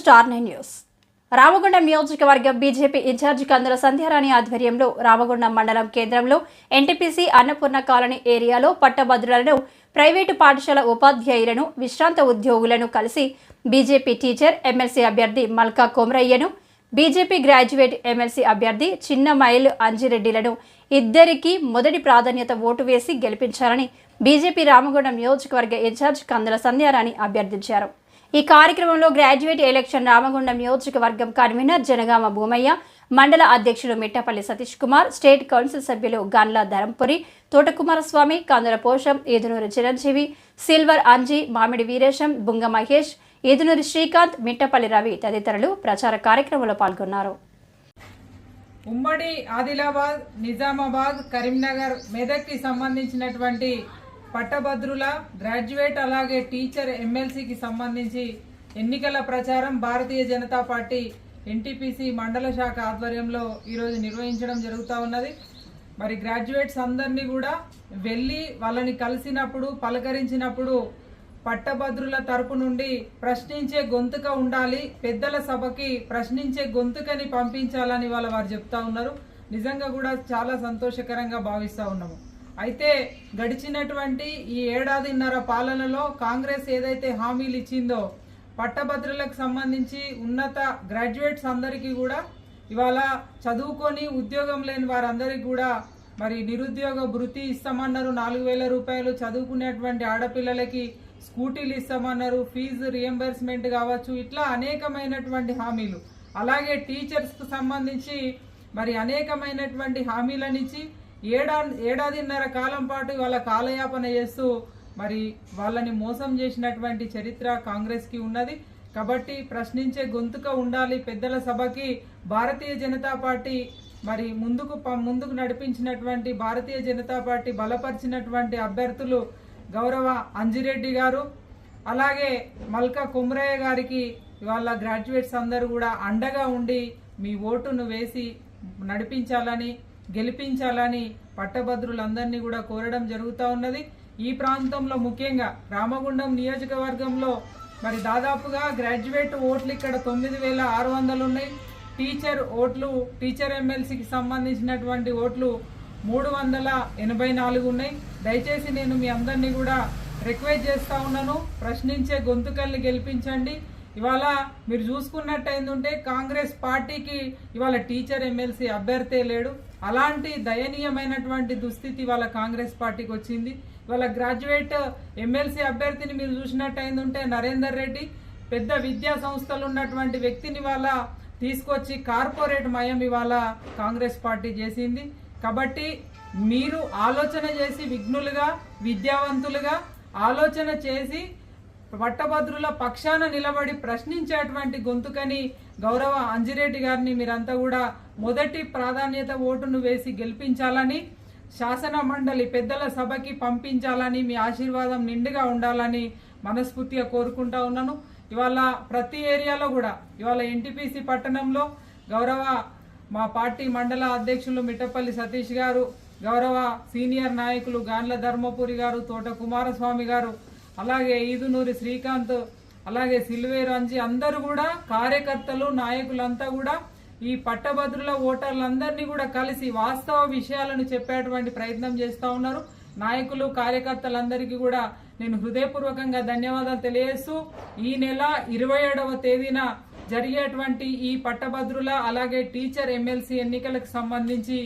Star nine news. Ramagundam నియోజకవర్గం BJP incharge కందుల సంధ్యారాణి ఆధ్వర్యంలో రామగుండం మండలం కేంద్రంలో ఎన్టీపీసీ అన్నపూర్ణ కాలనీ ఏరియాలో పట్టభద్రులను ప్రైవేటు పాఠశాల ఉపాధ్యాయులను విశ్రాంత ఉద్యోగులను కలిసి బీజేపీ టీచర్ ఎమ్మెల్సీ అభ్యర్థి మల్కా కోమరయ్యను బీజేపీ గ్రాడ్యుయేట్ ఎమ్మెల్సీ అభ్యర్థి చిన్న మైల్ అంజిరెడ్డిలను ఇద్దరికీ మొదటి ప్రాధాన్యత ఓటు వేసి గెలిపించాలని బీజేపీ రామగుండం నియోజకవర్గ ఇన్ఛార్జ్ కందుల సంధ్యారాణి అభ్యర్థించారు. ఈ కార్యక్రమంలో గ్రాడ్యుయేట్ ఎలక్షన్ రామగుండం నియోజకవర్గం కన్వీనర్ జనగామ భూమయ్య మండల అధ్యక్షుడు మిట్టపల్లి సతీష్ కుమార్ స్టేట్ కౌన్సిల్ సభ్యులు గన్ల ధరంపురి తోటకుమారస్వామి కందుల పోషం ఏదునూరు చిరంజీవి సిల్వర్ అంజీ మామిడి వీరేశం బుంగ మహేష్ ఈదునూరి శ్రీకాంత్ మిట్టపల్లి రవి తదితరులు ప్రచార కార్యక్రమంలో పాల్గొన్నారు. ఉమ్మడి ఆదిలాబాద్ నిజామాబాద్ కరీంనగర్ మెదక్కి సంబంధించినటువంటి పట్టభద్రుల గ్రాడ్యుయేట్ అలాగే టీచర్ ఎమ్మెల్సీకి సంబంధించి ఎన్నికల ప్రచారం భారతీయ జనతా పార్టీ ఎన్టీపీసీ మండల శాఖ ఆధ్వర్యంలో ఈరోజు నిర్వహించడం జరుగుతూ ఉన్నది. మరి గ్రాడ్యుయేట్స్ అందరినీ కూడా వెళ్ళి వాళ్ళని కలిసినప్పుడు పలకరించినప్పుడు పట్టభద్రుల తరపు నుండి ప్రశ్నించే గొంతుక ఉండాలి పెద్దల సభకి ప్రశ్నించే గొంతుకని పంపించాలని వాళ్ళ వారు చెప్తా ఉన్నారు. నిజంగా కూడా చాలా సంతోషకరంగా భావిస్తూ ఉన్నాము. అయితే గడిచినటువంటి ఈ ఏడాదిన్నర పాలనలో కాంగ్రెస్ ఏదైతే హామీలు ఇచ్చిందో పట్టభద్రులకు సంబంధించి ఉన్నత గ్రాడ్యుయేట్స్ అందరికీ కూడా ఇవాళ చదువుకొని ఉద్యోగం లేని వారందరికీ కూడా మరి నిరుద్యోగ భృతి ఇస్తామన్నారు. నాలుగు వేల రూపాయలు చదువుకునేటువంటి ఆడపిల్లలకి స్కూటీలు ఇస్తామన్నారు. ఫీజు రియంబర్స్మెంట్ కావచ్చు ఇట్లా అనేకమైనటువంటి హామీలు. అలాగే టీచర్స్కు సంబంధించి మరి అనేకమైనటువంటి హామీలనిచ్చి ఏడా ఏడాదిన్నర కాలం పాటు వాళ్ళ కాలయాపన చేస్తూ మరి వాళ్ళని మోసం చేసినటువంటి చరిత్ర కాంగ్రెస్కి ఉన్నది. కాబట్టి ప్రశ్నించే గొంతుక ఉండాలి పెద్దల సభకి. భారతీయ జనతా పార్టీ మరి ముందుకు ప- ముందుకు నడిపించినటువంటి భారతీయ జనతా పార్టీ బలపరిచినటువంటి అభ్యర్థులు గౌరవ అంజిరెడ్డి గారు. అలాగే మల్కా కుమ్రయ్య గారికి ఇవాళ గ్రాడ్యుయేట్స్ అందరూ కూడా అండగా ఉండి మీ ఓటును వేసి నడిపించాలని గెలిపించాలని పట్టభద్రులందరినీ కూడా కోరడం జరుగుతూ ఉన్నది. ఈ ప్రాంతంలో ముఖ్యంగా రామగుండం నియోజకవర్గంలో మరి దాదాపుగా గ్రాడ్యుయేట్ ఓట్లు ఇక్కడ తొమ్మిది వేల ఆరు వందలు ఉన్నాయి. టీచర్ ఓట్లు టీచర్ ఎమ్మెల్సీకి సంబంధించినటువంటి ఓట్లు మూడు వందల ఎనభై నాలుగు ఉన్నాయి. దయచేసి నేను మీ అందరినీ కూడా రిక్వెస్ట్ చేస్తూ ఉన్నాను. ప్రశ్నించే గొంతుకల్ని గెలిపించండి. ఇవాళ మీరు చూసుకున్నట్టు కాంగ్రెస్ పార్టీకి ఇవాళ టీచర్ ఎమ్మెల్సీ అభ్యర్థే లేడు. అలాంటి దయనీయమైనటువంటి దుస్థితి వాళ్ళ కాంగ్రెస్ పార్టీకి వచ్చింది. వాళ్ళ గ్రాడ్యుయేట్ ఎమ్మెల్సీ అభ్యర్థిని మీరు చూసినట్టు ఉంటే నరేందర్ రెడ్డి పెద్ద విద్యా సంస్థలు ఉన్నటువంటి వ్యక్తిని వాళ్ళ తీసుకొచ్చి కార్పొరేట్ మయం ఇవాళ కాంగ్రెస్ పార్టీ చేసింది. కాబట్టి మీరు ఆలోచన చేసి విఘ్నులుగా విద్యావంతులుగా ఆలోచన చేసి పట్టభద్రుల పక్షాన నిలబడి ప్రశ్నించేటువంటి గొంతుకని గౌరవ అంజిరెడ్డి గారిని మీరంతా కూడా మొదటి ప్రాధాన్యత ఓటును వేసి గెలిపించాలని శాసన మండలి పెద్దల సభకి పంపించాలని మీ ఆశీర్వాదం నిండుగా ఉండాలని మనస్ఫూర్తిగా కోరుకుంటా ఉన్నాను. ఇవాళ ప్రతి ఏరియాలో కూడా ఇవాళ ఎన్టీపీసీ పట్టణంలో గౌరవ మా పార్టీ మండల అధ్యక్షులు మిట్టపల్లి సతీష్ గారు గౌరవ సీనియర్ నాయకులు గాండ్ల ధర్మపురి గారు తోట కుమారస్వామి గారు అలాగే ఈదునూరి శ్రీకాంత్ అలాగే సిల్వేరు అందరూ కూడా కార్యకర్తలు నాయకులంతా కూడా ఈ పట్టభద్రుల ఓటర్లందరినీ కూడా కలిసి వాస్తవ విషయాలను చెప్పేటువంటి ప్రయత్నం చేస్తూ ఉన్నారు. నాయకులు కార్యకర్తలందరికీ కూడా నేను హృదయపూర్వకంగా ధన్యవాదాలు తెలియజేస్తూ ఈ నెల ఇరవై ఏడవ తేదీన జరిగేటువంటి ఈ పట్టభద్రుల అలాగే టీచర్ ఎమ్మెల్సీ ఎన్నికలకు సంబంధించి